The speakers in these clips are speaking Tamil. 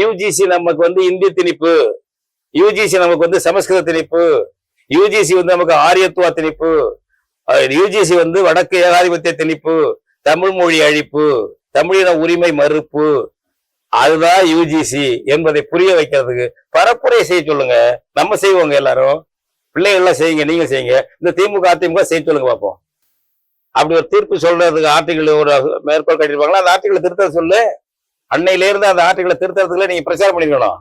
யூஜிசி நமக்கு வந்து இந்தி திணிப்பு. யூஜிசி நமக்கு வந்து சமஸ்கிருத திணிப்பு. யூஜிசி வந்து நமக்கு ஆரியத்துவ திணிப்பு. யூஜிசி வந்து வடக்கு ஏகாதிபத்திய திணிப்பு. தமிழ் மொழி அழிப்பு. தமிழின உரிமை மறுப்பு. அதுதான் யூஜிசி என்பதை புரிய வைக்கிறதுக்கு பரப்புரை செய்ய சொல்லுங்க. நம்ம செய்வோங்க எல்லாரும். பிள்ளைகள் எல்லாம் செய்யுங்க நீங்க செய்யுங்க. இந்த திமுக அதிமுக செய்ய சொல்லுங்க பார்ப்போம் அப்படி ஒரு தீர்ப்பு சொல்றதுக்கு ஆர்டிகிள் ஒரு மேற்கோள் கட்டிருப்பாங்களா அந்த ஆர்டிகிள் திருத்த சொல்லு. அன்னையில இருந்து அந்த ஆர்டிகளை திருத்தறதுக்குள்ள நீங்க பிரச்சாரம் பண்ணிக்கணும்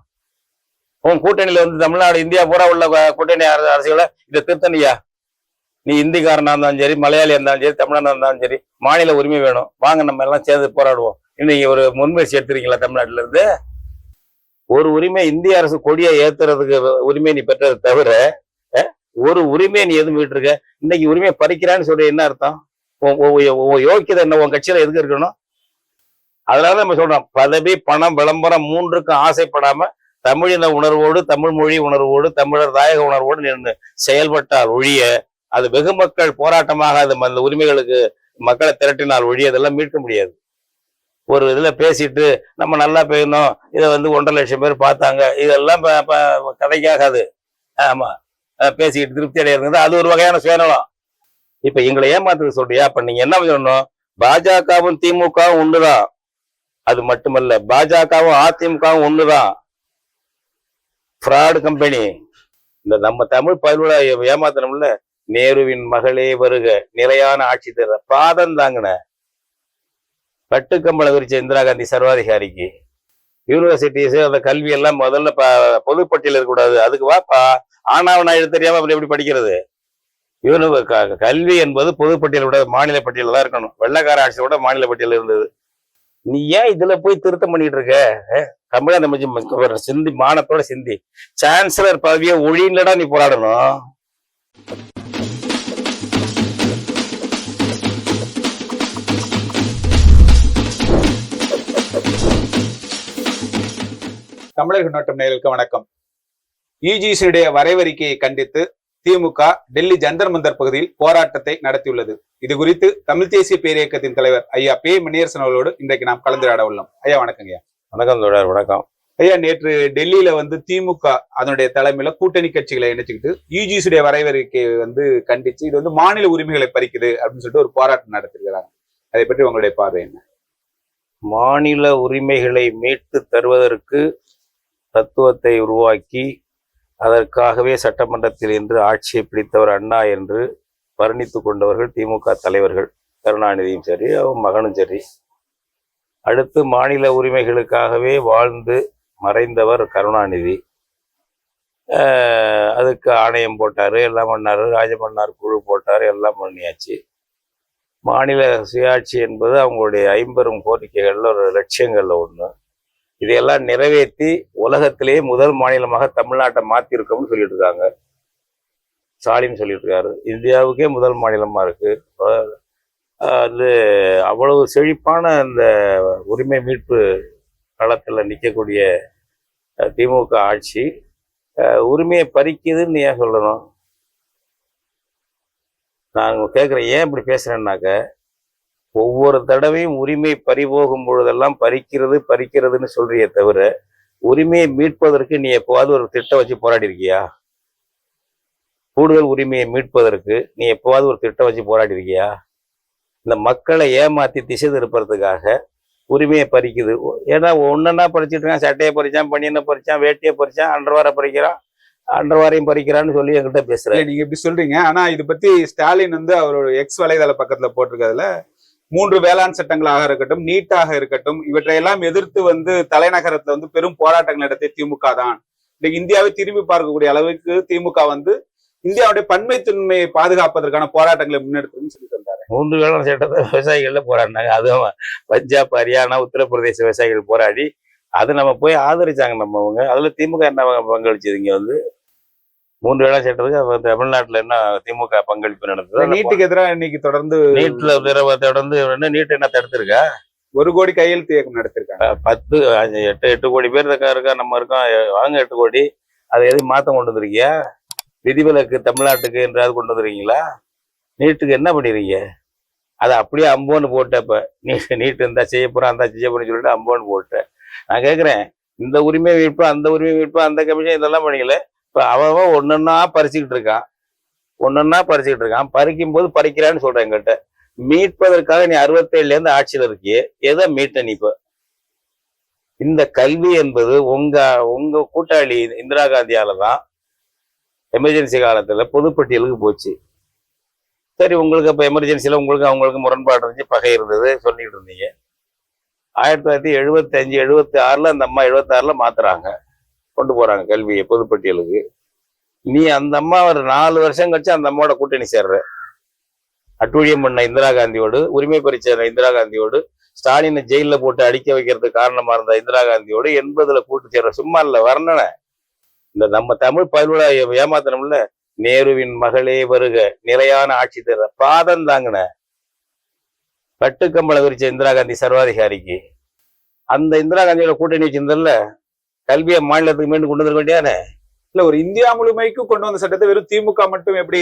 உன் கூட்டணியில வந்து தமிழ்நாடு இந்தியா பூரா உள்ள கூட்டணி அரசு- அரசுகளை இதை திருத்தணியா? நீ இந்திக்காரனா இருந்தாலும் சரி மலையாளியா இருந்தாலும் சரி தமிழனா இருந்தாலும் சரி மாநில உரிமை வேணும். வாங்க நம்ம எல்லாம் சேர்ந்து போராடுவோம். இன்னைக்கு ஒரு முன்முயற்சி எடுத்துறீங்களா தமிழ்நாட்டுல இருந்து? ஒரு உரிமை இந்திய அரசு கொடியை ஏத்துறதுக்கு உரிமை நீ பெற்றது தவிர ஒரு உரிமையை நீ எதுவும் விட்டுருக்க இன்னைக்கு உரிமையை பறிக்கிறான்னு சொல்ற என்ன அர்த்தம்? உன் யோக்கியதை என்ன? உன் கட்சியில எதுக்கு இருக்கணும்? அதனால நம்ம சொல்றோம் பதவி பணம் விளம்பரம் மூன்றுக்கும் ஆசைப்படாம தமிழின உணர்வோடு தமிழ் மொழி உணர்வோடு தமிழர் தாயக உணர்வோடு நின்று செயல்பட்டால் ஒழிய அது வெகு மக்கள் போராட்டமாக அது அந்த உரிமைகளுக்கு மக்களை திரட்டினால் ஒழிய அதெல்லாம் மீட்க முடியாது. ஒரு இதில் பேசிட்டு நம்ம நல்லா பேசணும் இதை வந்து ஒன்றரை லட்சம் பேர் பார்த்தாங்க இதெல்லாம் கதைக்காகாது. ஆமா. பேசிக்கிட்டு திருப்தி அடையிறது அது ஒரு வகையான சுயநலம். இப்ப எங்களை ஏமாத்துறது சொல்றியா? அப்ப நீங்க என்ன சொல்லணும்? பாஜகவும் திமுகவும் ஒண்ணுதான். அது மட்டுமல்ல பாஜகவும் அதிமுகவும் ஒண்ணுதான். ஃப்ராடு கம்பெனி இந்த நம்ம தமிழ் பயிலோட ஏமாத்தனம்ல நேருவின் மகளே வருக. நிலையான ஆட்சி தர பாதம் தாங்கின. பட்டுக்கம்பளம் விரிச்ச இந்திரா காந்தி சர்வாதிகாரிக்கு. யூனிவர்சிட்டிஸ் அந்த கல்வி எல்லாம் முதல்ல பொதுப்பட்டியல் இருக்கக்கூடாது. அதுக்கு வாப்பா ஆனாவனா எழுத தெரியாம அப்படி எப்படி படிக்கிறது? யூனிவர் கல்வி என்பது பொதுப்பட்டியல் விட மாநில பட்டியல் தான் இருக்கணும். வெள்ளக்கார ஆட்சியோட மாநில பட்டியல் இருந்தது. நீ ஏன் இதுல போய் திருத்தம் பண்ணிட்டு இருக்க அஹ், தமிழக அமைச்சு சிந்தி மானத்தோட சிந்தி. சான்சலர் பதவியை ஒழியிலடா நீ போராடணும். தமிழக நோட்டம் நேயர்களுக்கு வணக்கம். யுஜிசியுடைய வரைவறிக்கையை கண்டித்து திமுக டெல்லி ஜந்தர் மந்தர் பகுதியில் போராட்டத்தை நடத்தியுள்ளது. இது குறித்து தமிழ் தேசிய பேரியக்கத்தின் தலைவர் ஐயா பே மணியரசன் அவர்களோடு இன்றைக்கு நாம் கலந்துரையாட உள்ளோம். ஐயா வணக்கங்க ஐயா வணக்கம் தோழர் வணக்கம். ஐயா நேற்று டெல்லியில வந்து திமுக அதனுடைய தலைமையில கூட்டணி கட்சிகளை இணைச்சுக்கிட்டு யுஜிசியுடைய வரைவறிக்கையை வந்து கண்டிச்சு இது வந்து மாநில உரிமைகளை பறிக்குது அப்படின்னு சொல்லிட்டு ஒரு போராட்டம் நடத்திருக்கிறாங்க. அதை பற்றி உங்களுடைய பார்வை என்ன? மாநில உரிமைகளை மீட்டு தருவதற்கு தத்துவத்தை உருவாக்கி அதற்காகவே சட்டமன்றத்தில் இன்று ஆட்சியை பிடித்தவர் அண்ணா என்று வர்ணித்து கொண்டவர்கள் திமுக தலைவர்கள். கருணாநிதியும் சரி அவன் மகனும் சரி. அடுத்து மாநில உரிமைகளுக்காகவே வாழ்ந்து மறைந்தவர் கருணாநிதி. அதுக்கு ஆணையம் போட்டார் எல்லாம் பண்ணார் ராஜமன்னார் குழு போட்டார் எல்லாம் பண்ணியாச்சு. மாநில சுயாட்சி என்பது அவங்களுடைய ஐம்பெரும் கோரிக்கைகளில் ஒரு லட்சியங்களில் ஒன்று இதையெல்லாம் நிறைவேற்றி உலகத்திலேயே முதல் மாநிலமாக தமிழ்நாட்டை மாற்றிருக்கோம்னு சொல்லிட்டு இருக்காங்க ஸ்டாலின் சொல்லிட்டு இருக்காரு இந்தியாவுக்கே முதல் மாநிலமாக இருக்கு. அது அவ்வளவு செழிப்பான இந்த உரிமை மீட்பு களத்தில் நிற்கக்கூடிய திமுக ஆட்சி உரிமையை பறிக்குதுன்னு ஏன் சொல்லணும்? நான் கேட்குறேன் ஏன் இப்படி பேசுகிறேன்னாக்க ஒவ்வொரு தடவையும் உரிமை பறிபோகும் பொழுதெல்லாம் பறிக்கிறது பறிக்கிறதுன்னு சொல்றிய தவிர உரிமையை மீட்பதற்கு நீ எப்போவாவது ஒரு திட்டம் வச்சு போராடி இருக்கியா? கூடுதல் உரிமையை மீட்பதற்கு நீ எப்போவாவது ஒரு திட்டம் வச்சு போராடி இருக்கியா? இந்த மக்களை ஏமாத்தி திசை திருப்பறதுக்காக உரிமையை பறிக்குது. ஏன்னா ஒன்றுன்னா பறிச்சிட்டு இருக்கான் சட்டையை பறிச்சான் பனியனை பறிச்சான் வேட்டியை பறிச்சான் அன்றவாரை பறிக்கிறான் அன்றவாரையும் பறிக்கிறான்னு சொல்லி என்கிட்ட பேசுறேன் நீங்க இப்படி சொல்றீங்க. ஆனா இது பத்தி ஸ்டாலின் வந்து அவரோட எக்ஸ் வலைதள பக்கத்துல போட்டிருக்கிறதுல மூன்று வேளாண் சட்டங்களாக இருக்கட்டும் நீட்டாக இருக்கட்டும் இவற்றையெல்லாம் எதிர்த்து வந்து தலைநகரத்துல வந்து பெரும் போராட்டங்கள் நடத்திய திமுக தான். இன்னைக்கு இந்தியாவை திரும்பி பார்க்கக்கூடிய அளவுக்கு திமுக வந்து இந்தியாவுடைய பன்மைத்தன்மையை பாதுகாப்பதற்கான போராட்டங்களை முன்னெடுத்துன்னு சொல்லி தந்தாரு மூன்று வேளாண் சட்டத்தை விவசாயிகள்ல போராடினாங்க. அதுவும் பஞ்சாப் ஹரியானா உத்தரப்பிரதேச விவசாயிகள் போராடி அது நம்ம போய் ஆதரிச்சாங்க நம்மவங்க அதுல திமுக என்ன பங்களிச்சது இங்க வந்து? மூன்று சட்டத்துக்கு அப்ப தமிழ்நாட்டுல என்ன திமுக பங்களிப்பு நடந்தது? நீட்டுக்கு எதிராக இன்னைக்கு தொடர்ந்து திரவ தொடர்ந்து என்ன நீட் என்ன தடுத்திருக்கா? ஒரு கோடி கையெழுத்து இயக்கம் நடத்திருக்காங்க. பத்து எட்டு எட்டு கோடி பேர் இருக்கா இருக்கா நம்ம இருக்கோம். வாங்க எட்டு கோடி. அதை எதுவும் மாத்தம் கொண்டு வந்திருக்கியா? விதிவிலக்கு தமிழ்நாட்டுக்கு என்றாவது கொண்டு வந்துருக்கீங்களா? நீட்டுக்கு என்ன பண்ணிருக்கீங்க? அதை அப்படியே அம்போன்னு போட்டப்ப நீ நீட் இருந்தா செய்ய போறா இருந்தா செய்ய போறேன்னு சொல்லிட்டு அம்போன்னு போட்டேன். நான் கேட்குறேன் இந்த உரிமை மீட்பு அந்த உரிமை மீட்பு அந்த கமிஷன் இதெல்லாம் பண்ணிக்கல. இப்போ அவன் ஒன்னொன்னா பறிச்சுக்கிட்டு இருக்கான். ஒன்னொன்னா பறிச்சுக்கிட்டு இருக்கான். பறிக்கும் போது பறிக்கிறான்னு சொல்றேன் என்கிட்ட மீட்பதற்காக நீ அறுபத்தேழுல இருந்து ஆட்சியில் இருக்கியே. எதை மீட்ட நீ இப்போ? இந்த கல்வி என்பது உங்க உங்க கூட்டாளி இந்திரா காந்தியால தான் எமர்ஜென்சி காலத்துல பொதுப்பட்டியலுக்கு போச்சு. சரி உங்களுக்கு அப்போ எமர்ஜென்சியில் உங்களுக்கு அவங்களுக்கு முரண்பாடு இருந்துச்சு பகை இருந்தது சொல்லிட்டு இருந்தீங்க. ஆயிரத்தி தொள்ளாயிரத்தி எழுபத்தஞ்சு எழுபத்தி ஆறுல அந்த அம்மா எழுபத்தாறில் மாத்துறாங்க. கொண்டு போறாங்க கல்வியை பொதுப்பட்டியலுக்கு. நீ அந்த அம்மா ஒரு நாலு வருஷம் கழிச்சு அந்த அம்மாவோட கூட்டணி சேர்ற. அட்டூழியம் பண்ண இந்திரா காந்தியோடு உரிமை பறிச்ச இந்திரா காந்தியோடு ஸ்டாலினை ஜெயில போட்டு அடிக்க வைக்கிறதுக்கு காரணமா இருந்த இந்திரா காந்தியோடு எண்பதுல கூட்டு சேர்ற. சும்மா இல்ல வர்ணனை. இந்த நம்ம தமிழ் பயிலோட ஏமாத்தனம்ல நேருவின் மகளே வருக நிலையான ஆட்சி தர பாதம் தாங்கின. கட்டுக்கம்பளம் விரிச்ச இந்திரா காந்தி சர்வாதிகாரிக்கு. அந்த இந்திரா காந்தியோட கூட்டணி வச்சிருந்தல கல்வியை மாநிலத்துக்கு மீண்டும் கொண்டு வர வேண்டியானே இல்ல ஒரு இந்தியா முழுமைக்கும் கொண்டு வந்த சட்டத்தை வெறும் திமுக மட்டும் எப்படி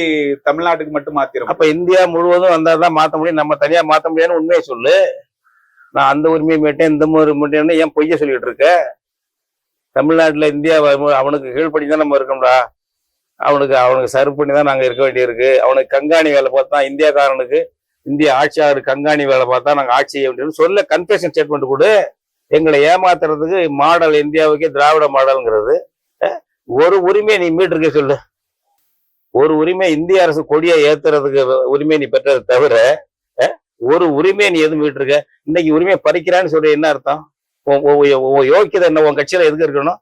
தமிழ்நாட்டுக்கு மட்டும் மாத்திரும்? அப்ப இந்தியா முழுவதும் வந்தாதான் மாத்த முடியும். நம்ம தனியா மாத்த முடியாதுன்னு உண்மையை சொல்லு. நான் அந்த உரிமையை மீட்டேன் இந்த உரிமை மீட்டேன்னு ஏன் பொய்ய சொல்லிட்டு இருக்க. தமிழ்நாட்டுல இந்தியா அவனுக்கு கீழ்ப்படி தான் நம்ம இருக்கோம்டா. அவனுக்கு அவனுக்கு சர்வ் பண்ணி தான் நாங்க இருக்க வேண்டியிருக்கு. அவனுக்கு கங்காணி வேலை பார்த்தா இந்தியாக்காரனுக்கு இந்திய ஆட்சியாளர் கங்காணி வேலை பார்த்தா நாங்க ஆட்சி செய்ய வேண்டியது சொல்ல கன்ஃபெஷன் ஸ்டேட்மெண்ட் கொடு. எங்களை ஏமாத்துறதுக்கு மாடல் இந்தியாவுக்கே திராவிட மாடல்ங்கிறது. ஒரு உரிமையை நீ மீட்டிருக்க சொல்லு. ஒரு உரிமை இந்திய அரசு கொடியை ஏத்துறதுக்கு உரிமை நீ பெற்றதை தவிர ஒரு உரிமையை நீ எதுவும் மீட்டிருக்க? இன்னைக்கு உரிமையை பறிக்கிறான்னு சொல்ற என்ன அர்த்தம்? உன் யோக்கியதை என்ன? உன் கட்சியில எதுக்கு இருக்கணும்?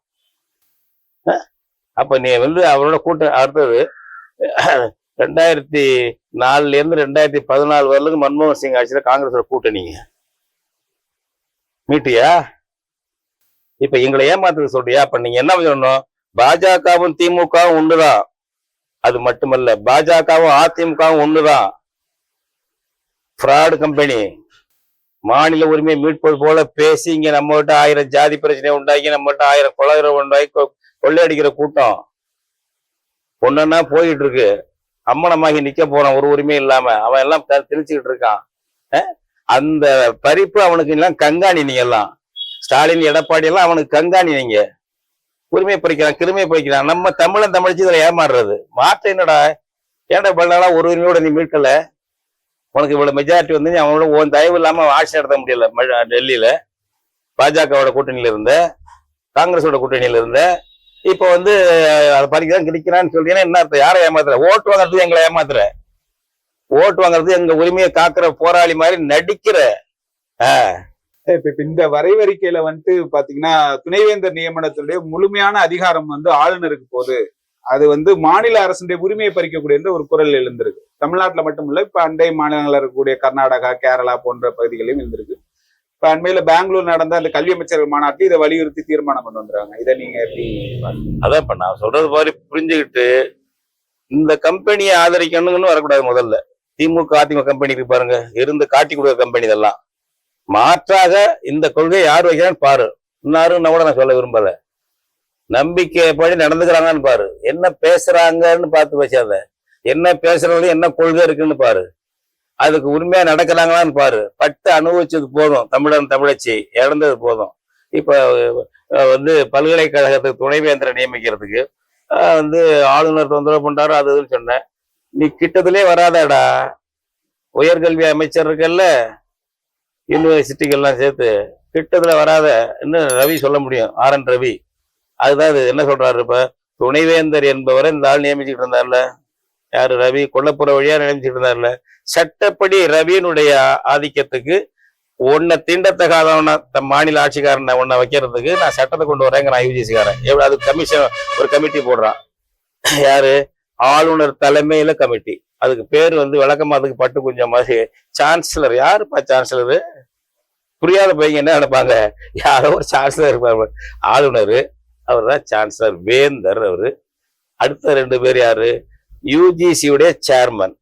அப்ப நீ வந்து அவரோட கூட்டம் அடுத்தது ரெண்டாயிரத்தி நாலுல இருந்து ரெண்டாயிரத்தி பதினாலு வரலுக்கு மன்மோகன் சிங் ஆட்சியில காங்கிரஸோட கூட்டணிங்க. மீட்டியா? இப்ப எங்களை ஏமாத்துறது சொல்றியா? அப்ப நீங்க என்ன சொல்லணும்? பாஜகவும் திமுகவும் ஒண்ணுதான் அது மட்டுமல்ல பாஜகவும் அதிமுகவும் ஒண்ணுதான் ஃப்ராடு கம்பெனி மாநில உரிமை மீட்பது போல பேசி இங்க நம்ம கிட்ட ஆயிரம் ஜாதி பிரச்சனை உண்டாக்கி நம்ம கிட்ட ஆயிரம் கொலகரை உண்டாகி கொ- கொள்ளையடிக்கிற கூட்டம். ஒன்னொன்னா போயிட்டு இருக்கு. அம்மனமாகி நிக்க போறான் ஒரு உரிமை இல்லாம. அவன் எல்லாம் திணிச்சுக்கிட்டு இருக்கான். அந்த பறிப்பு அவனுக்கு எல்லாம் கங்காணி நீங்க எல்லாம். ஸ்டாலின் எடப்பாடி எல்லாம் அவனுக்கு கங்காணி நீங்க. உரிமை பறிக்கிறான் கிருமை பறிக்கிறான். நம்ம தமிழன் தமிழ்ச்சி இதுல ஏமாறுறது. மாற்றம் என்னடா? ஏன்டா பண்ணாலும் ஒரு உரிமையோட நீ மீட்கல? உனக்கு இவ்வளவு மெஜாரிட்டி வந்து நீ அவனோட உன் தயவு இல்லாம ஆட்சி நடத்த முடியல. டெல்லியில பாஜகவோட கூட்டணியில இருந்த காங்கிரஸோட கூட்டணியில இருந்த இப்போ வந்து அதை பறிக்கிறான் கிடைக்கிறான்னு சொல்றீங்கன்னா என்ன யாரை ஏமாத்துற? ஓட்டு வாங்குறதுக்கு எங்களை ஏமாத்துற? ஓட்டு வாங்குறது எங்க உரிமையை காக்குற போராளி மாதிரி நடிக்கிற இப்ப இந்த வரைவறிக்கையில வந்துட்டு பாத்தீங்கன்னா துணைவேந்தர் நியமனத்தினுடைய முழுமையான அதிகாரம் வந்து ஆளுநருக்கு போகுது. அது வந்து மாநில அரசுடைய உரிமையை பறிக்கக்கூடிய ஒரு குரல் எழுந்திருக்கு. தமிழ்நாட்டுல மட்டும் இல்ல இப்ப அண்டை மாநிலங்கள் இருக்கக்கூடிய கர்நாடகா கேரளா போன்ற பகுதிகளிலும் இருந்திருக்கு இப்ப அண்மையில பெங்களூர் நடந்த அந்த கல்வி அமைச்சர்கள் மாநாட்டில் இதை வலியுறுத்தி தீர்மானம் கொண்டு வந்துருக்காங்க. இதை நீங்க எப்படி? அதான் இப்ப நான் சொல்றது மாதிரி புரிஞ்சுக்கிட்டு இந்த கம்பெனியை ஆதரிக்கணும்னு வரக்கூடாது முதல்ல. திமுக அதிமுக கம்பெனி இருக்கு பாருங்க. இருந்து காட்டி கொடுக்குற கம்பெனி இதெல்லாம். மாற்றாக இந்த கொள்கை யார் வைக்கிறான்னு பாரு. இன்னாருன்னு கூட நான் சொல்ல விரும்பல. நம்பிக்கைப்படி நடந்துக்கிறாங்கன்னு பாரு. என்ன பேசுறாங்கன்னு பார்த்து வச்சாத என்ன பேசுறது என்ன கொள்கை இருக்குன்னு பாரு. அதுக்கு உண்மையா நடக்கிறாங்களான்னு பாரு. பட்டு அனுபவிச்சது போதும். தமிழன் தமிழச்சி இழந்தது போதும். இப்ப வந்து பல்கலைக்கழகத்துக்கு துணைவேந்தரை நியமிக்கிறதுக்கு வந்து ஆளுநர் தொந்தரவு பண்றாரு அது இதுன்னு சொன்னேன். நீ கிட்டத்திலே வராதடா. உயர்கல்வி அமைச்சர் இருக்கல்ல யூனிவர்சிட்டிகள்லாம் சேர்த்து கிட்டத்துல வராத இன்னும் ரவி சொல்ல முடியும். ஆர். என். ரவி. அதுதான் இது. என்ன சொல்றாரு இப்ப? துணைவேந்தர் என்பவரை இந்த ஆள் நியமிச்சுட்டு இருந்தார்ல. யாரு? ரவி. கொல்லப்புற வழியா நியமிச்சுட்டு இருந்தார்ல. சட்டப்படி ரவியினுடைய ஆதிக்கத்துக்கு உன்னை தீண்டத்தகாதவன தம் மாநில ஆட்சிக்காரனை உன்னை வைக்கிறதுக்கு நான் சட்டத்தை கொண்டு வரேங்க நான் யூஜிசிக்காரன். எவ்வளோ அது கமிஷன் ஒரு கமிட்டி போடுறான். யாரு? ஆளுநர் தலைமையில கமிட்டி அதுக்கு பேர் வந்து விளக்கமா அதுக்கு பட்டு கொஞ்சம் மாதிரி. சான்சலர் யாருப்பா சான்சலர் புரியாத பையன் என்ன நினைப்பாங்க? யாரோ ஒரு சான்சலர் இருப்பார். ஆளுநர் அவர் தான் சான்சலர் வேந்தர் அவரு. அடுத்த ரெண்டு பேர் யாரு? யூஜிசியுடைய சேர்மன்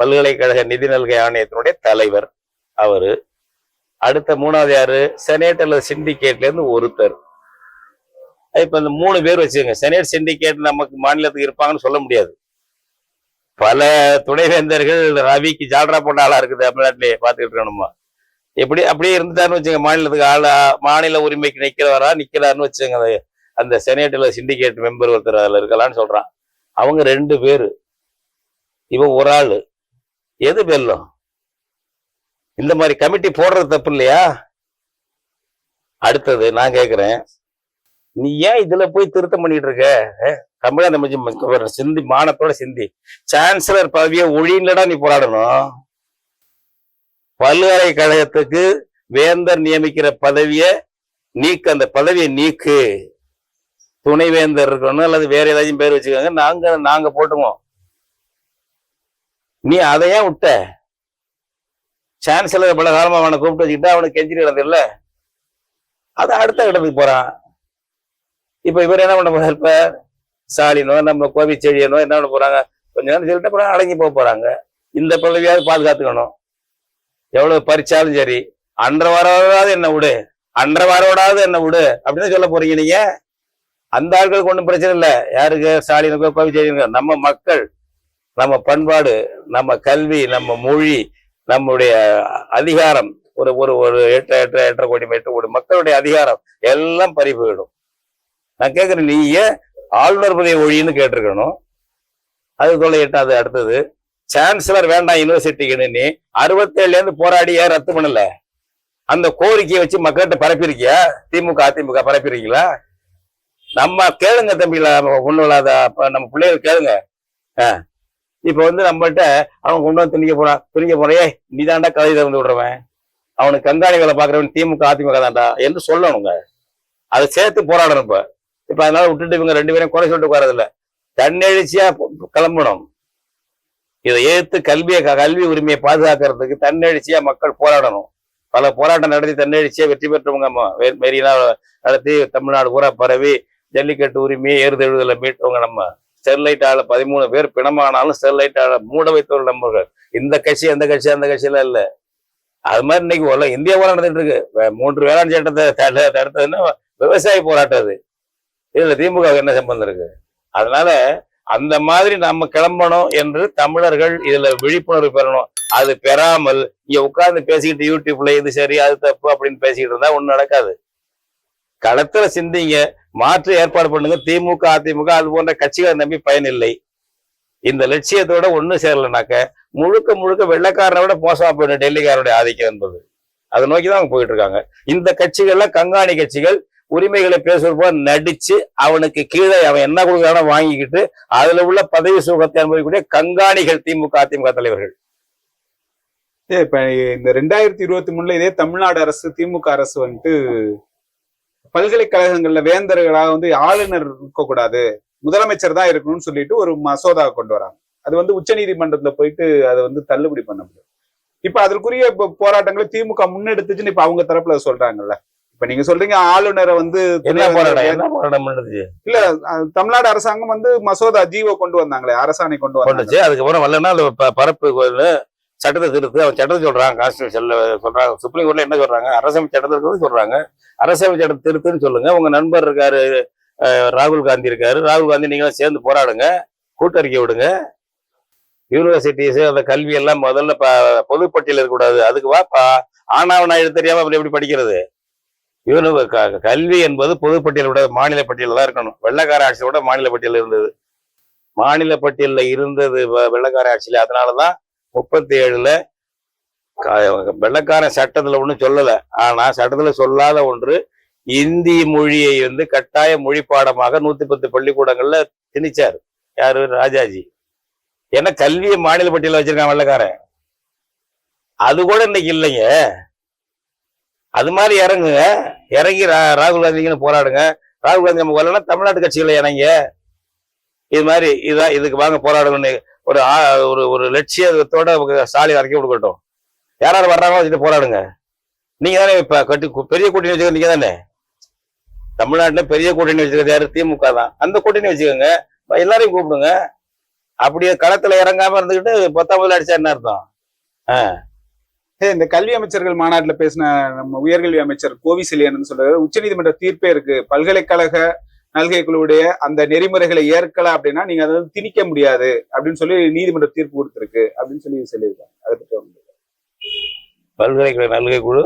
பல்கலைக்கழக நிதி நல்கை ஆணையத்தினுடைய தலைவர் அவரு. அடுத்த மூணாவது யாரு? செனேட் அல்லது சிண்டிகேட்ல இருந்து ஒருத்தர். இப்ப இந்த மூணு பேர் வச்சுக்கோங்க. செனேட் சிண்டிகேட் நமக்கு மாநிலத்துக்கு இருப்பாங்கன்னு சொல்ல முடியாது. பல துணைவேந்தர்கள் ரவிக்கு ஜால்ரா போட்ட ஆளா இருக்குது தமிழ்நாட்டிலே பாத்துக்கிட்டு இருக்கணுமா எப்படி அப்படியே இருந்துட்டாருன்னு வச்சுங்க மாநிலத்துக்கு ஆளா மாநில உரிமைக்கு நிக்கிறவரா நிக்கிறாருன்னு வச்சுங்க அந்த செனேட்ல சிண்டிகேட் மெம்பர் ஒருத்தர் அதுல இருக்கலாம்னு சொல்றான். அவங்க ரெண்டு பேரு. இவன் ஒரு ஆளு. எது வெல்லும்? இந்த மாதிரி கமிட்டி போடுறது தப்பு இல்லையா? அடுத்தது நான் கேட்குறேன் நீ ஏன் இதுல போய் திருத்தம் பண்ணிட்டு இருக்க? தமிழக அமைச்சர் சிந்தி மானத்தோட சிந்தி. சான்சலர் பதவியை ஒழியிலடா நீ போராடணும். பல்கலைக்கழகத்துக்கு வேந்தர் நியமிக்கிற பதவிய நீக்கு அந்த பதவியை நீக்கு. துணைவேந்தர் இருக்கணும் அல்லது வேற ஏதாச்சும் பேர் வச்சுக்கோங்க நாங்க நாங்க போட்டுவோம் நீ அதை ஏன் விட்ட? சான்சலர் பல காலமா அவனை கூப்பிட்டு வச்சுக்கிட்டா அவனுக்கு கெஞ்சி இல்ல அது அடுத்த இடத்துக்கு போறான். இப்ப இவர் என்ன பண்ண போறாரு? இப்போ ஸ்டாலினோ நம்ம கோவிச்செழியனோ என்ன பண்ண போறாங்க? கொஞ்ச நேரம் சொல்லிட்டு அப்புறம் அடங்கி போக போறாங்க. இந்த பதவியாவது பாதுகாத்துக்கணும். எவ்வளவு பறிச்சாலும் சரி அன்ற வாரோடாவது என்ன விடு அன்ற வாரோடாவது என்ன விடு அப்படின்னு சொல்ல போறீங்க நீங்க. அந்த ஆட்களுக்கு ஒன்றும் பிரச்சனை இல்லை. யாருக்கு? ஸ்டாலினுக்கோ கோவிச்செழியனுக்கோ நம்ம மக்கள் நம்ம பண்பாடு நம்ம கல்வி நம்ம மொழி நம்முடைய அதிகாரம் ஒரு ஒரு ஒரு எட்டு எட்டு எட்டரை கோடி எட்டு கோடி மக்களுடைய அதிகாரம் எல்லாம் பறி போயிடும் நான் கேட்குறேன் நீ ஏன் ஆளுநர் பதவி ஒழின்னு கேட்டிருக்கணும்? அது தொலை எட்டாவது அடுத்தது. சான்சலர் வேண்டாம் யூனிவர்சிட்டிக்குன்னு நீ அறுபத்தேழுல இருந்து போராடி ஏன் ரத்து பண்ணல. அந்த கோரிக்கையை வச்சு மக்கள்கிட்ட பரப்பியிருக்கியா? திமுக அதிமுக பரப்பியிருக்கீங்களா? நம்ம கேளுங்க தம்பிகளா ஒன்றும் இல்லாத நம்ம பிள்ளைகள் கேளுங்க. ஆ. இப்ப வந்து நம்மள்கிட்ட அவன் கொண்டு வந்து துணிக்க போறான் துணிக்க போறையே நீ தாண்டா கதை திறந்து விடுறவன். அவனுக்கு கண்காணி வேலை பாக்குறவன் திமுக அதிமுக தாண்டா என்று சொல்லணுங்க. அதை சேர்த்து போராடணும் இப்போ. இப்ப அதனால விட்டுட்டு இவங்க ரெண்டு பேரும் குறை சொல்லிட்டு உட்காரது தன்னெழுச்சியா கிளம்பணும். இதை எதிர்த்து கல்வியை கல்வி உரிமையை பாதுகாக்கிறதுக்கு தன்னெழுச்சியா மக்கள் போராடணும். பல போராட்டம் நடத்தி தன்னெழுச்சியா வெற்றி பெற்றவங்க மெரினா நடத்தி தமிழ்நாடு பூரா பரவி ஜல்லிக்கட்டு உரிமையை ஏறுதெழுதல மீட்டவங்க நம்ம. ஸ்டெர்லைட் ஆள பதிமூணு பேர் பிணமானாலும் ஸ்டெர்லைட் ஆள மூட வைத்தவர்கள் நம்பர்கள் இந்த கட்சி அந்த கட்சி அந்த கட்சியெல்லாம் இல்ல. அது மாதிரி இன்னைக்கு உலக இந்தியா போராட்டம் நடந்துட்டு இருக்கு. மூன்று வேளாண் சட்டத்தை தடுத்ததுன்னா விவசாய போராட்டம் அது. இதுல திமுக என்ன சம்பந்தம் இருக்கு? அதனால அந்த மாதிரி நம்ம கிளம்பணும் என்று தமிழர்கள் இதுல விழிப்புணர்வு பெறணும். அது பெறாமல் இங்க உட்கார்ந்து பேசிக்கிட்டு யூடியூப்ல இது சரி அது தப்பு அப்படின்னு பேசிக்கிட்டு இருந்தா ஒண்ணு நடக்காது. களத்துல சிந்திங்க மாற்று ஏற்பாடு பண்ணுங்க. திமுக அதிமுக அது போன்ற கட்சிகளை நம்பி பயனில்லை இந்த லட்சியத்தோட ஒண்ணு சேரலனாக்க முழுக்க முழுக்க வெள்ளக்காரனை விட மோசமா போயிடும் டெல்லிக்காரனுடைய ஆதிக்கம் என்பது. அதை நோக்கி தான் அவங்க போயிட்டு இருக்காங்க. இந்த கட்சிகள்ல கங்காணி கட்சிகள் உரிமைகளை பேசுவது போல நடிச்சு அவனுக்கு கீழே அவன் என்ன கொடுக்குறானோ வாங்கிக்கிட்டு அதுல உள்ள பதவி சுகத்தை அனுபவிக்கக்கூடிய கங்காணிகள் திமுக அதிமுக தலைவர்கள். ஏ, இப்ப இந்த ரெண்டாயிரத்தி இருபத்தி மூணுல இதே தமிழ்நாடு அரசு திமுக அரசு வந்துட்டு பல்கலைக்கழகங்கள்ல வேந்தர்களாக வந்து ஆளுநர் இருக்கக்கூடாது முதலமைச்சர் தான் இருக்கணும்னு சொல்லிட்டு ஒரு மசோதா கொண்டு வராங்க. அது வந்து உச்சநீதிமன்றத்துல போயிட்டு அதை வந்து தள்ளுபடி பண்ண முடியும். இப்ப அதற்குரிய போராட்டங்களை திமுக முன்னெடுத்துச்சுன்னு இப்ப அவங்க தரப்புல சொல்றாங்கல்ல. இப்ப நீங்க சொல்றீங்க ஆளுநரை வந்து என்ன போராட்டம்? என்ன போராட்டம் பண்ணுது இல்ல தமிழ்நாடு அரசாங்கம் வந்து மசோதா ஜீவோ கொண்டு வந்தாங்களே அரசாணை கொண்டு வந்தாங்க. கொண்டுச்சு. அதுக்கப்புறம் வரலன்னா அது பரப்பு சட்டத்தை திருத்து அவன் சட்டத்தை சொல்றாங்க கான்ஸ்டியூஷன்ல சொல்றாங்க சுப்ரீம் கோர்ட்ல என்ன சொல்றாங்க அரசமைப்பு சட்டத்தை இருக்கிறது சொல்றாங்க. அரசமைப்பு சட்டத்தை திருத்துன்னு சொல்லுங்க. உங்க நண்பர் இருக்காரு ராகுல் காந்தி இருக்காரு. ராகுல் காந்தி நீங்களும் சேர்ந்து போராடுங்க கூட்டறிக்கை விடுங்க. யூனிவர்சிட்டிஸ் அந்த கல்வி எல்லாம் முதல்ல பொதுப்பட்டியல் இருக்கக்கூடாது. அதுக்கு வா பா- ஆனாவனா எழுத தெரியாம அப்புறம் எப்படி படிக்கிறது? யூனி க- கல்வி என்பது பொதுப்பட்டியல் விட மாநில பட்டியலில் தான் இருக்கணும். வெள்ளக்கார ஆட்சியோட மாநில பட்டியல் இருந்தது. மாநில பட்டியலில் இருந்தது வ- வெள்ளக்கார ஆட்சியில. அதனாலதான் முப்பத்தி ஏழுல வெள்ளக்காரன் சட்டத்துல ஒன்றும் சொல்லல. ஆனா சட்டத்துல சொல்லாத ஒன்று இந்தி மொழியை வந்து கட்டாய மொழி பாடமாக நூத்தி பத்து பள்ளிக்கூடங்கள்ல திணிச்சாரு. யாரு? ராஜாஜி. ஏன்னா கல்வியை மாநில பட்டியலில் வச்சிருக்கான் வெள்ளக்காரன். அது கூட இன்னைக்கு இல்லைங்க. அது மாதிரி இறங்குங்க. இறங்கி ரா- ராகுல் காந்திக்குன்னு போராடுங்க. ராகுல் காந்தி நம்ம வரலன்னா தமிழ்நாட்டு கட்சிகளை இணைங்க. இது மாதிரி இதான் இதுக்கு வாங்க போராடணும்னு ஒரு ஒரு ஒரு லட்சியத்தோட ஸ்டாலின் இறக்கி கொடுக்கட்டும். யார் யார் வர்றாங்களோ வச்சுட்டு போராடுங்க. நீங்க தானே இப்ப கட்டி பெரிய கூட்டணி வச்சுக்க நீங்க தானே? தமிழ்நாட்டுல பெரிய கூட்டணி வச்சுக்கிறது யாரு? திமுக தான். அந்த கூட்டணி வச்சுக்கோங்க. எல்லாரையும் கூப்பிடுங்க. அப்படியே களத்துல இறங்காம இருந்துக்கிட்டு பத்தாம் அடிச்சா என்ன அர்த்தம்? ஆ. இந்த கல்வி அமைச்சர்கள் மாநாட்டுல பேசின நம்ம உயர்கல்வி அமைச்சர் கோவி செலியன் சொல்றாரு உச்சநீதிமன்ற தீர்ப்பே இருக்கு. பல்கலைக்கழக நல்கை குழுவுடைய அந்த நெறிமுறைகளை ஏற்கல அப்படின்னா நீங்க அதை திணிக்க முடியாது அப்படின்னு சொல்லி நீதிமன்ற தீர்ப்பு கொடுத்திருக்கு அப்படின்னு சொல்லி சொல்லியிருக்காங்க. அதை பல்கலைக்கழக நல்கை குழு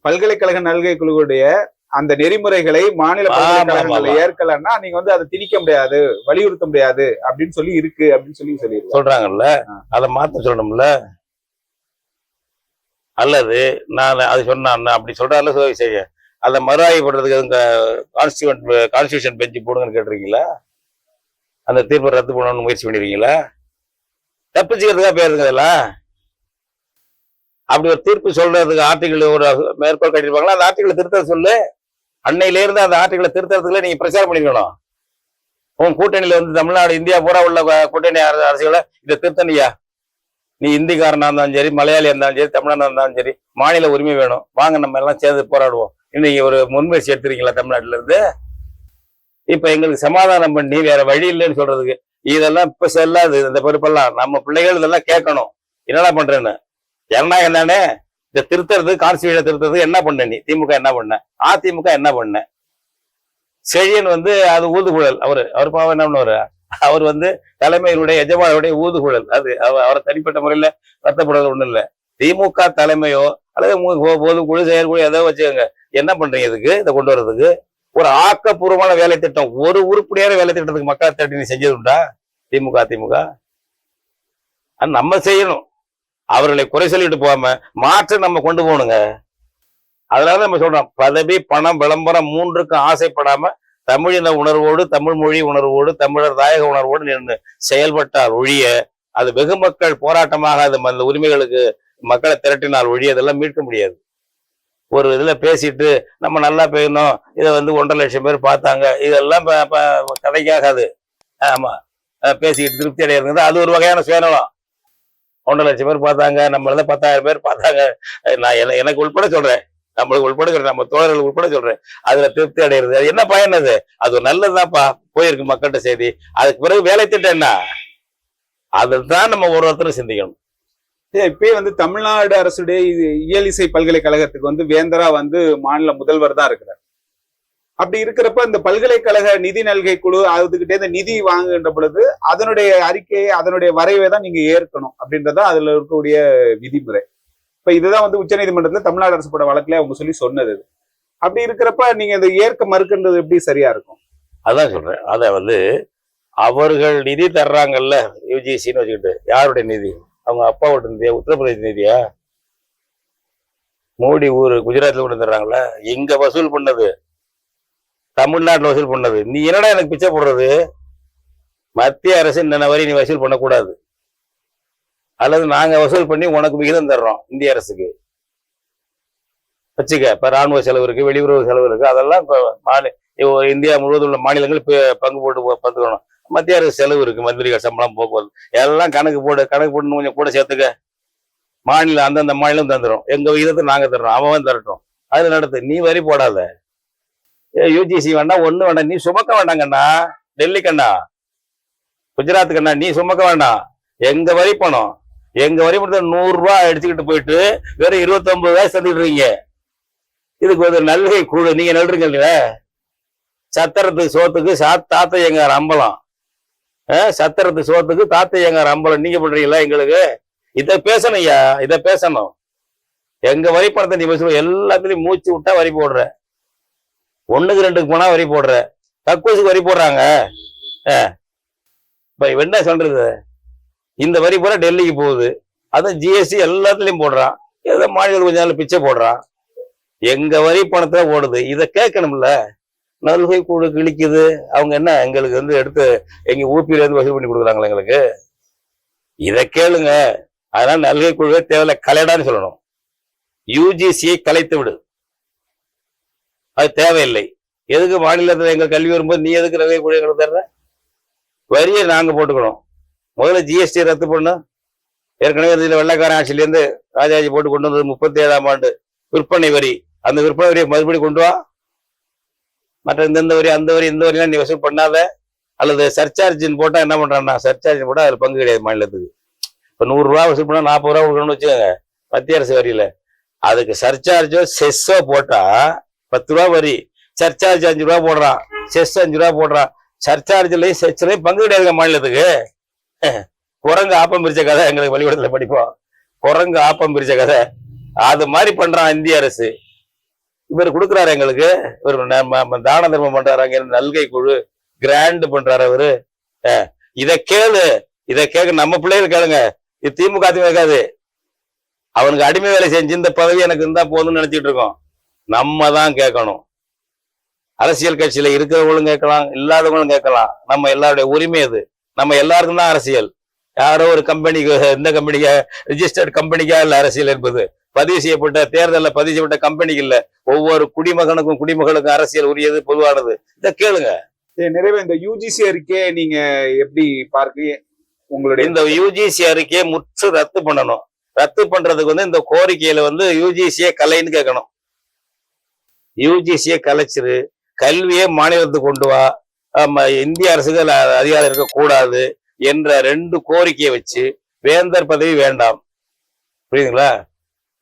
பல்கலைக்கழக நல்கை குழுவுடைய அந்த நெறிமுறைகளை மாநில ஆமா. ஏற்கலன்னா நீங்க வந்து அதை திணிக்க முடியாது வலியுறுத்த முடியாது அப்படின்னு சொல்லி இருக்கு அப்படின்னு சொல்லி சொல்லியிருக்காங்க. சொல்றாங்கல்ல. அதை மாத்த சொல்லணும்ல? அல்லது நான் அது சொன்னான் அப்படி சொல்றாருல சரி செய்ய அதை மறுஆய்வு பண்றதுக்கு உங்க கான்ஸ்டியூன் கான்ஸ்டியூஷன் பெஞ்சு போடுங்கன்னு கேட்டிருக்கீங்களா? அந்த தீர்ப்பை ரத்து பண்ணணும்னு முயற்சி பண்ணிருக்கீங்களா? தப்பிச்சுக்கிறதுக்காக பேருங்க இதெல்லாம் அப்படி ஒரு தீர்ப்பு சொல்றதுக்கு ஆர்டிகிள் ஒரு மேற்கோள் கட்டிருப்பாங்களா அந்த ஆர்டிகிள் திருத்த சொல்லு. அன்னையில இருந்து அந்த ஆர்டிகிளை திருத்தறதுக்குள்ள நீங்க பிரச்சாரம் பண்ணிக்கணும். உன் கூட்டணியில வந்து தமிழ்நாடு இந்தியா பூரா உள்ள கூட்டணி அரசு- அரசுகளை இதை திருத்தணியா நீ இந்திக்காரனா இருந்தாலும் சரி மலையாளியா இருந்தாலும் சரி தமிழனா இருந்தாலும் சரி மாநில உரிமை வேணும். வாங்க நம்ம எல்லாம் சேர்ந்து போராடுவோம். இன்னைக்கு ஒரு முன்முயற்சி எடுத்துருக்கீங்களா தமிழ்நாட்டுல இருந்து இப்ப எங்களுக்கு சமாதானம் பண்ணி வேற வழி இல்லைன்னு சொல்றதுக்கு. இதெல்லாம் இப்ப செல்லாது இந்த பொறுப்பெல்லாம். நம்ம பிள்ளைகள் இதெல்லாம் கேட்கணும். என்னடா பண்றேன்னு? ஜனநாயகம் தானே? இந்த திருத்துறது கான்ஸ்டியூஷன் திருத்துறது என்ன பண்ண நீ? திமுக என்ன பண்ண? அதிமுக என்ன பண்ண? செழியன் வந்து அது ஊதுகுழல் அவரு அவர் பாவம் என்ன பண்ணுவாரு? அவர் வந்து தலைமையினுடைய எஜமானுடைய ஊதுகுழல். அது அவரை தனிப்பட்ட முறையில ரத்தப்படுறது ஒண்ணும் இல்ல. திமுக தலைமையோ அல்லது மு- குழு செயற்குழு ஏதோ வச்சுக்கோங்க. என்ன பண்றீங்க இதுக்கு? இதை கொண்டு வர்றதுக்கு? ஒரு ஆக்கப்பூர்வமான வேலை திட்டம். ஒரு உருப்படியான வேலை திட்டத்துக்கு மக்களை திரட்டி நீ செஞ்சது உண்டா திமுக திமுக? அது நம்ம செய்யணும். அவர்களை குறை சொல்லிட்டு போகாம மாற்றம் நம்ம கொண்டு போகணுங்க. அதனால நம்ம சொல்றோம். பதவி பணம் விளம்பரம் மூன்றுக்கும் ஆசைப்படாம தமிழின உணர்வோடு தமிழ் மொழி உணர்வோடு தமிழர் தாயக உணர்வோடு நின்று செயல்பட்டால் ஒழிய அது வெகு மக்கள் போராட்டமாக அது அந்த உரிமைகளுக்கு மக்களை திரட்டினால் ஒழிய அதெல்லாம் மீட்க முடியாது. ஒரு இதில் பேசிட்டு நம்ம நல்லா பேசணும் இதை வந்து ஒன்றரை லட்சம் பேர் பார்த்தாங்க இதெல்லாம் ப- ப- கதைக்காகாது. பேசிக்கிட்டு திருப்தி அடையிறது அது ஒரு வகையான சுயநலம். ஒன்றரை லட்சம் பேர் பார்த்தாங்க நம்மளதான் பத்தாயிரம் பேர் பார்த்தாங்க. நான் எனக்கு உள்பட சொல்றேன். நம்மளுக்கு உட்பட நம்ம தோழர்கள் உட்பட சொல்றேன். அதுல திருப்தி அடையிறது. அது என்ன பயன் அது அது ஒரு நல்லதுதான்ப்பா. போயிருக்கு மக்கள்கிட்ட செய்தி. அதுக்கு பிறகு வேலை திட்டம் என்ன? அதுதான் நம்ம ஒரு ஒருத்தரும் சிந்திக்கணும். இப்பயே வந்து தமிழ்நாடு அரசுடைய இது இயலிசை பல்கலைக்கழகத்துக்கு வந்து வேந்தரா வந்து மாநில முதல்வர் தான் இருக்கிறார். அப்படி இருக்கிறப்ப இந்த பல்கலைக்கழக நிதி நல்கை குழு அதுகிட்டே இந்த நிதி வாங்குகின்ற பொழுது அதனுடைய அறிக்கையை அதனுடைய வரைவை தான் நீங்க ஏற்கணும் அப்படின்றதான் அதுல இருக்கக்கூடிய விதிமுறை. இப்ப இதுதான் வந்து உச்சநீதிமன்றத்தில் தமிழ்நாடு அரசு போட வழக்குல அவங்க சொல்லி சொன்னது அப்படி இருக்கிறப்ப நீங்க இந்த ஏற்க மறுக்கின்றது எப்படி சரியா இருக்கும்? அதான் சொல்றேன். அதை வந்து அவர்கள் நிதி தர்றாங்கல்ல யூஜிசின்னு வச்சுக்கிட்டு. யாருடைய நிதி? அவங்க அப்பாவோட நிதியா உத்தரப்பிரதேச நிதியா? மோடி ஊர் குஜராத்ல கொண்டு தர்றாங்கல்ல எங்க வசூல் பண்ணது. தமிழ்நாட்டில் வசூல் பண்ணது. நீ என்னடா எனக்கு பிச்சை போடுறது? மத்திய அரசு என்ன வரி நீ வசூல் பண்ணக்கூடாது. அல்லது நாங்க வசூல் பண்ணி உனக்கு விகிதம் தர்றோம் இந்திய அரசுக்கு. வச்சுக்க இப்ப ராணுவ செலவு இருக்கு வெளியுறவு செலவு இருக்கு அதெல்லாம் இப்ப மாநில இந்தியா முழுவதும் உள்ள மாநிலங்கள் பங்கு போட்டு பார்த்துக்கணும் மத்திய அரசு செலவு இருக்கு மந்திரிகள் சம்பளம் போக்குவரத்து எல்லாம் கணக்கு போடு கணக்கு போட்டு கொஞ்சம் கூட சேர்த்துக்க. மாநிலம் அந்தந்த மாநிலம் தந்துடும் எங்க விகிதத்தை நாங்க தர்றோம் அவன் தரட்டும். அது நடத்து நீ வரி போடாத. யூஜிசி வேண்டாம் ஒண்ணு வேண்டாம் நீ சுமக்க வேண்டாம் கண்ணா. டெல்லி கண்ணா. குஜராத் கண்ணா நீ சுமக்க வேண்டாம். எங்க வரி பணம்? எங்க வரி மட்டும் நூறு ரூபாய் அடிச்சுக்கிட்டு போயிட்டு வெறும் இருபத்தி ஒன்பது ரூபாய் தந்துடுறீங்க இதுக்கு ஒரு நல்கை குழு. நீங்க நல்றீங்கல்ல சத்திரத்துக்கு சோத்துக்கு சா தாத்த எங்க அம்பலம். சத்திரத்து சோத்துக்கு தாத்த எங்க அம்பலம். நீங்க பண்றீங்களா எங்களுக்கு? இதை பேசணும் ஐயா இதை பேசணும். எங்க வரி பணத்தை நீ பேசுவோம் எல்லாத்துலயும் மூச்சு விட்டா வரி போடுற. ஒண்ணுக்கு ரெண்டுக்கு போனா வரி போடுற. கக்கூசுக்கு வரி போடுறாங்க. இப்ப இவன் என்ன சொல்றது? இந்த வரி பூரா டெல்லிக்கு போகுது. அதுவும் ஜிஎஸ்டி எல்லாத்துலயும் போடுறான். ஏதோ மாநிலத்தில் கொஞ்ச நாள் பிச்சை போடுறான். எங்க வரி பணத்தை ஓடுது. இதை கேட்கணும்ல. நல்கை கூடு கிழிக்குது. அவங்க என்ன எங்களுக்கு வந்து எடுத்து எங்க ஊப்பில இருந்து வசூல் பண்ணி கொடுக்குறாங்களா எங்களுக்கு? இதை கேளுங்க. அதனால நல்கை குழுவே தேவையில்ல. கலைடான்னு சொல்லணும். யூஜிசியை கலைத்து விடு. அது தேவையில்லை. எதுக்கு மாநிலத்தில் எங்க கல்வி வரும்போது நீ எதுக்கு நல்கை குழுவை தர்ற? வரியை நாங்க போட்டுக்கணும். முதல்ல ஜிஎஸ்டி ரத்து பண்ணும் ஏற்கனவே இதில் வெள்ளைக்காரன் ஆட்சியிலேருந்து ராஜாஜி போட்டு கொண்டு வந்தது முப்பத்தி ஏழாம் ஆண்டு விற்பனை வரி. அந்த விற்பனை வரியை மறுபடியும் கொண்டு வா. மற்ற இந்தந்த வரி அந்த வரி இந்த வரியெல்லாம் நீ வசூல் பண்ணாத. அல்லது சர்சார்ஜின்னு போட்டால் என்ன பண்ணுறான்னா சர்ச்சார்ஜ் போட்டால் அதில் பங்கு கிடையாது மாநிலத்துக்கு. இப்போ நூறுரூவா வசூல் பண்ணால் நாற்பது ரூபா கொடுக்கணும்னு வச்சுக்கோங்க மத்திய அரசு வரியில. அதுக்கு சர்சார்ஜோ செஸ்ஸோ போட்டால் பத்து ரூபா வரி. சர்சார்ஜ் அஞ்சு ரூபா போடுறான் செஸ் அஞ்சு ரூபா போடுறான். சர்ச்சார்ஜ்லையும் செஸ்லையும் பங்கு கிடையாதுங்க மாநிலத்துக்கு. குரங்கு ஆப்பம் பிரிச்ச கதை எங்களுக்கு பள்ளிக்கூடத்துல படிப்போம். குரங்கு ஆப்பம் பிரிச்ச கதை. அது மாதிரி பண்றான் இந்திய அரசு. இவர் கொடுக்குறாரு எங்களுக்கு. இவர் நம்ம- தான தர்மம் பண்றாரு. அங்க நல்கை குழு கிராண்ட் பண்றாரு அவரு. இதை கேளு. இதை கேட்க நம்ம பிள்ளைகள் கேளுங்க. இது திமுக கேட்காது அவனுக்கு அடிமை வேலை செஞ்சு இந்த பதவி எனக்கு இருந்தா போதும்னு நினைச்சிட்டு இருக்கோம். நம்ம தான் கேட்கணும். அரசியல் கட்சியில இருக்கிறவங்களும் கேட்கலாம் இல்லாதவங்களும் கேட்கலாம். நம்ம எல்லாருடைய உரிமை அது. நம்ம எல்லாருக்கும் தான் அரசியல். யாரோ ஒரு கம்பெனிக்கு இந்த கம்பெனிக்கு ரிஜிஸ்டர்ட் கம்பெனிக்கா இல்ல அரசியல் என்பது. பதிவு செய்யப்பட்ட தேர்தலில் பதிவு செய்யப்பட்ட கம்பெனிக்கு இல்ல. ஒவ்வொரு குடிமகனுக்கும் குடிமகளுக்கும் அரசியல் உரியது பொதுவானது. இதை கேளுங்க. நிறைவே இந்த யூஜிசி அறிக்கையை நீங்க எப்படி பார்க்க உங்களுடைய இந்த யூஜிசி அறிக்கையை முற்று ரத்து பண்ணணும். ரத்து பண்றதுக்கு வந்து இந்த கோரிக்கையில வந்து யூஜிசியை கலைன்னு கேட்கணும். யூஜிசியை கலைச்சிரு. கல்வியை மாநிலத்துக்கு கொண்டு வா. இந்திய அரசுகள் அதிகாரம் இருக்கக்கூடாது என்ற ரெண்டு கோரிக்கையை வச்சு வேந்தர் பதவி வேண்டாம். புரியுதுங்களா?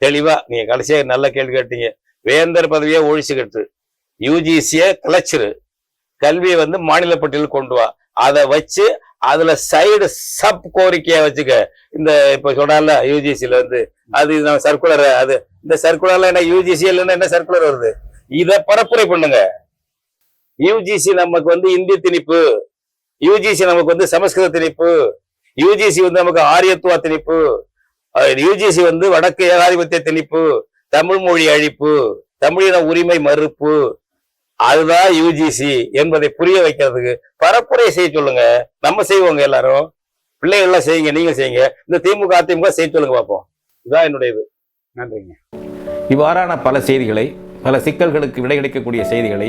தெளிவா நீங்க கடைசியா நல்ல கேள்வி கேட்டீங்க. வேந்தர் பதவியை ஒழிச்சுக்கிட்டு யூஜிசியை கலைச்சிரு கல்வியை வந்து மாநில கொண்டு வா. அதை வச்சு அதுல சைடு சப் கோரிக்கையா வச்சுக்க. இந்த இப்ப சொன்னால யூஜிசியில வந்து அது நம்ம சர்க்குலர் அது இந்த சர்க்குலர்ல என்ன யூஜிசி இல்லைன்னா என்ன சர்க்குலர் வருது? இதை பரப்புரை பண்ணுங்க. யூஜிசி நமக்கு வந்து இந்தி திணிப்பு. யூஜிசி நமக்கு வந்து சமஸ்கிருத திணிப்பு. யூஜிசி வந்து நமக்கு ஆரியத்துவ திணிப்பு. யூஜிசி வந்து வடக்கு ஏகாதிபத்திய திணிப்பு. தமிழ் மொழி அழிப்பு. தமிழின உரிமை மறுப்பு. அதுதான் யூஜிசி என்பதை புரிய வைக்கிறதுக்கு பரப்புரை செய்ய சொல்லுங்க. நம்ம செய்வோங்க எல்லாரும். பிள்ளைகள் எல்லாம் செய்யுங்க நீங்க செய்யுங்க. இந்த திமுக அதிமுக செய்ய சொல்லுங்க பார்ப்போம் இதுதான் என்னுடைய இது நன்றிங்க. இவ்வாறான பல செய்திகளை பல சிக்கல்களுக்கு விடை கிடைக்கக்கூடிய செய்திகளை